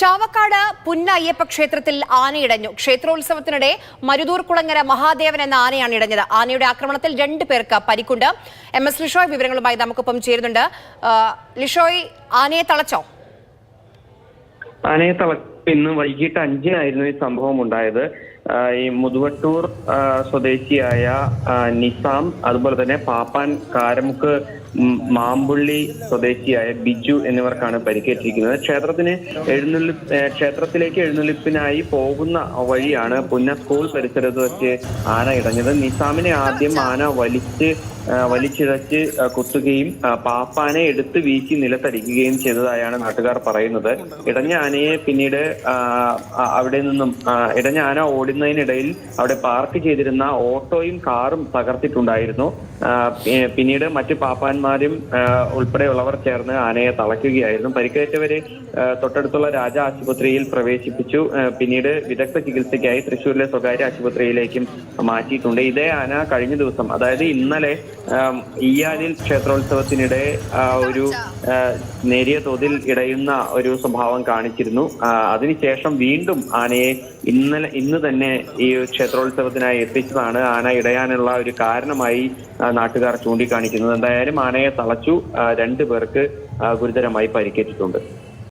ചാവക്കാട് പുന്ന അയ്യപ്പ ക്ഷേത്രത്തിൽ ആനയിടഞ്ഞു. ക്ഷേത്രോത്സവത്തിനിടെ മരുതൂർ കുളങ്ങര മഹാദേവൻ എന്ന ആനയാണ് ഇടഞ്ഞത്. ആനയുടെ ആക്രമണത്തിൽ രണ്ടു പേർക്ക് പരിക്കുണ്ട്. എം എസ് ലിഷോയ് വിവരങ്ങളുമായി നമുക്കൊപ്പം ചേരുന്നുണ്ട്. ലിഷോയ് ആനയെ തളച്ചോ? ആനയെ ഇന്ന് വൈകിട്ട് അഞ്ചിനായിരുന്നു ഈ സംഭവം ഉണ്ടായത്. ഈ മുതുവട്ടൂർ സ്വദേശിയായ നിസാം അതുപോലെ തന്നെ പാപ്പാൻ കാരമുക്ക് മാമ്പുള്ളി സ്വദേശിയായ ബിജു എന്നിവർക്കാണ് പരിക്കേറ്റിരിക്കുന്നത്. ക്ഷേത്രത്തിന് എഴുന്നള്ളി ക്ഷേത്രത്തിലേക്ക് എഴുന്നള്ളിപ്പിനായി പോകുന്ന വഴിയാണ് പുന്ന സ്കൂൾ പരിസരത്ത് വെച്ച് ആന ഇടഞ്ഞത്. നിസാമിനെ ആദ്യം ആന വലിച്ച് വലിച്ചിഴച്ച് കുത്തുകയും പാപ്പാനെ എടുത്ത് വീശി നിലത്തടിക്കുകയും ചെയ്തതായാണ് നാട്ടുകാർ പറയുന്നത്. ഇടഞ്ഞ ആനയെ പിന്നീട് അവിടെ നിന്നും ഇടഞ്ഞ ആന ഓടുന്നതിനിടയിൽ അവിടെ പാർക്ക് ചെയ്തിരുന്ന ഓട്ടോയും കാറും തകർത്തിട്ടുണ്ടായിരുന്നു. പിന്നീട് മറ്റ് പാപ്പാന്മാരും ആ, ഉൾപ്പെടെയുള്ളവർ ചേർന്ന് ആനയെ തളയ്ക്കുകയായിരുന്നു. പരിക്കേറ്റവരെ തൊട്ടടുത്തുള്ള രാജ ആശുപത്രിയിൽ പ്രവേശിപ്പിച്ചു. പിന്നീട് വിദഗ്ധ ചികിത്സയ്ക്കായി തൃശൂരിലെ സ്വകാര്യ ആശുപത്രിയിലേക്കും മാറ്റിയിട്ടുണ്ട്. ഇതേ ആന കഴിഞ്ഞ ദിവസം അതായത് ഇന്നലെ ഈയാലിൽ ക്ഷേത്രോത്സവത്തിനിടെ ഒരു നേരിയ തോതിൽ ഇടയുന്ന ഒരു സ്വഭാവം കാണിച്ചിരുന്നു. അതിനുശേഷം വീണ്ടും ആനയെ ഇന്നലെ ഇന്ന് തന്നെ ഈ ക്ഷേത്രോത്സവത്തിനായി എത്തിച്ചതാണ് ആന ഇടയാനുള്ള ഒരു കാരണമായി നാട്ടുകാർ ചൂണ്ടിക്കാണിക്കുന്നത്. എന്തായാലും ആനയെ തളച്ചു രണ്ടു പേർക്ക് ഗുരുതരമായി പരിക്കേറ്റിട്ടുണ്ട്.